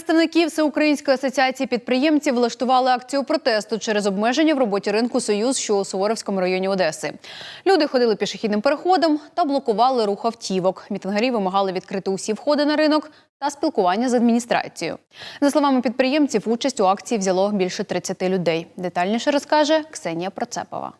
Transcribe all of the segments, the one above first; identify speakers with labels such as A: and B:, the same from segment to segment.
A: Представники Всеукраїнської асоціації підприємців влаштували акцію протесту через обмеження в роботі ринку Союз, що у Суворовському районі Одеси. Люди ходили пішохідним переходом та блокували рух автівок. Мітингарі вимагали відкрити усі входи на ринок та спілкування з адміністрацією. За словами підприємців, участь у акції взяло більше 30 людей. Детальніше розкаже Ксенія Процепова.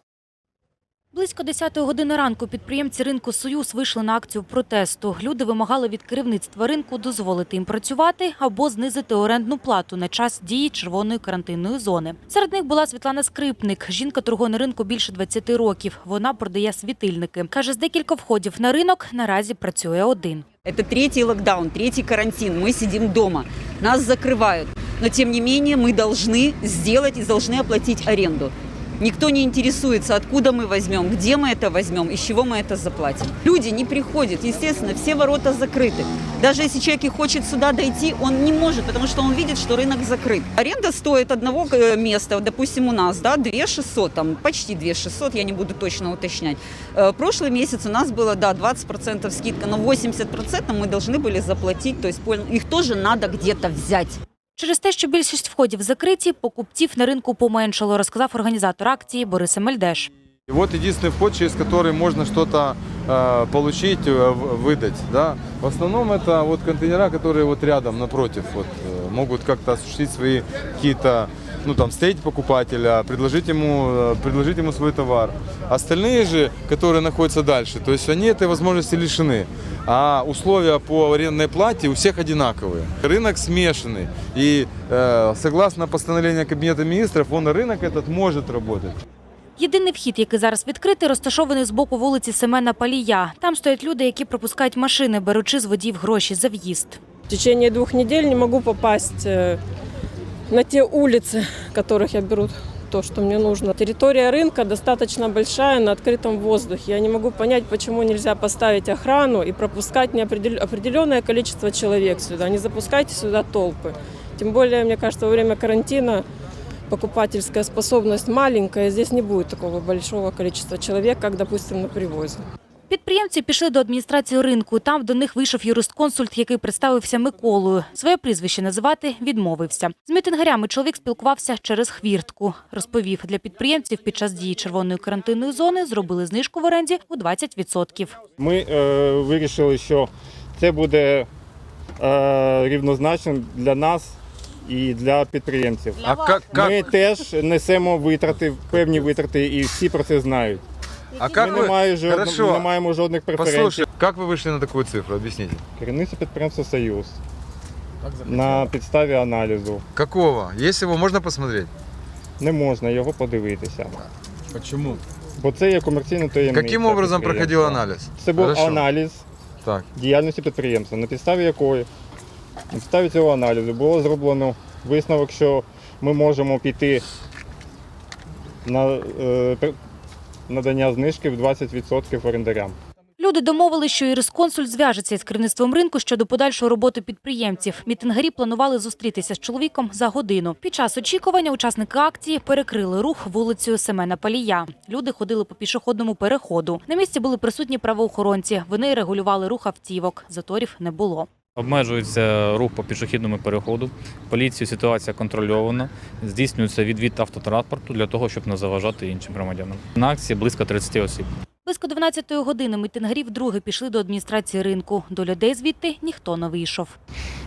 B: Близько 10 години ранку підприємці ринку «Союз» вийшли на акцію протесту. Люди вимагали від керівництва ринку дозволити їм працювати або знизити орендну плату на час дії червоної карантинної зони. Серед них була Світлана Скрипник. Жінка торгує на ринку більше 20 років. Вона продає світильники. Каже, з декілька входів на ринок наразі працює один.
C: Это третий локдаун, третий карантин. Мы сидим дома, нас закрывают. Но тем не менее мы должны сделать и должны оплатить аренду. Никто не интересуется, откуда мы возьмем, где мы это возьмем, из чего мы это заплатим. Люди не приходят, естественно, все ворота закрыты. Даже если человек и хочет сюда дойти, он не может, потому что он видит, что рынок закрыт. Аренда стоит одного э, места, вот, допустим, у нас, да, 2 600, там почти 2 600, я не буду точно уточнять. Э, Прошлый месяц у нас было, да, 20% скидка, но 80% мы должны были заплатить, то есть пол- их тоже надо где-то взять.
B: Через те, що більшість входів закриті, покупців на ринку поменшало, розказав організатор акції Борис Мельдеш.
D: И вот единственный вход, через который можно что-то э, получить, э, в- выдать. Да? В основном это вот контейнера, которые вот рядом, напротив, вот, э, могут как-то осуществить свои какие-то, ну там, встретить покупателя, предложить ему, э, предложить ему свой товар. Остальные же, которые находятся дальше, то есть они этой возможности лишены. А условия по арендной плате у всех одинаковые. Рынок смешанный. И э, согласно постановлению Кабинета министров, он рынок этот может работать.
B: Єдиний вхід, який зараз відкритий, розташований з боку вулиці Семена Палія. Там стоять люди, які пропускають машини, беручи з водіїв гроші за в'їзд.
E: В течение двух недель не могу попасть э, на те улицы, которых я беру то, что мне нужно. Территория рынка достаточно большая на открытом воздухе. Я не могу понять, почему нельзя поставить охрану и пропускать неопределен- определенное количество человек сюда. Не запускайте сюда толпы. Тем более, мне кажется, во время карантина покупательская способность маленькая. Здесь не будет такого большого количества человек, как, допустим, на привозе.
B: Підприємці пішли до адміністрації ринку. Там до них вийшов юристконсульт, який представився Миколою. Своє прізвище називати відмовився. З мітингарями чоловік спілкувався через хвіртку. Розповів, для підприємців під час дії червоної карантинної зони зробили знижку в оренді у 20%.
F: Ми е, вирішили, що це буде е, рівнозначним для нас і для підприємців.
D: А
F: Ми теж несемо витрати, певні витрати, і всі про це знають.
D: а как
F: Ми не,
D: вы,
F: має жодно-
D: Хорошо.
F: не маємо жодних преференцій.
D: послушай, как вы вышли на такую цифру, объясните.
F: Керівництво підприємства Союз на підставі аналізу.
D: Какого? Есть его, можно посмотреть?
F: Не можна його подивитися,
D: Почему?
F: бо це є комерційна таємниця.
D: Каким образом проходил
F: підприємства.
D: анализ?
F: Це був
D: Хорошо.
F: аналіз
D: Так.
F: діяльності підприємства, на підставі якої на підставі цього аналізу було зроблено висновок, що ми можемо піти на е, пр- надання знижки в 20% орендарям.
B: Люди домовили, що юрисконсульт зв'яжеться із керівництвом ринку щодо подальшої роботи підприємців. Мітингарі планували зустрітися з чоловіком за годину. Під час очікування учасники акції перекрили рух вулицею Семена Палія. Люди ходили по пішохідному переходу. На місці були присутні правоохоронці. Вони регулювали рух автівок. Заторів не було.
G: Обмежується рух по пішохідному переходу. Поліцією ситуація контрольована. Здійснюється відвід автотранспорту для того, щоб не заважати іншим громадянам. На акції близько 30 осіб.
B: Близько 12-ї години мітингарі вдруге пішли до адміністрації ринку. До людей звідти ніхто не вийшов.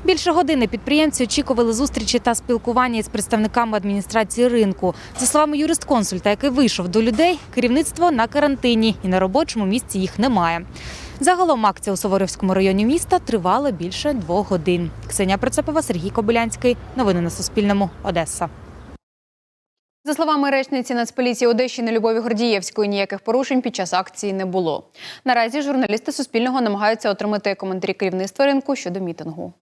B: Більше години підприємці очікували зустрічі та спілкування із представниками адміністрації ринку. За словами юристконсульта, який вийшов до людей, керівництво на карантині і на робочому місці їх немає. Загалом акція у Суворівському районі міста тривала більше двох годин. Ксенія Процепова, Сергій Кобилянський. Новини на Суспільному. Одеса.
A: За словами речниці Нацполіції Одещини Любові Гордієвської, ніяких порушень під час акції не було. Наразі журналісти Суспільного намагаються отримати коментарі керівництва ринку щодо мітингу.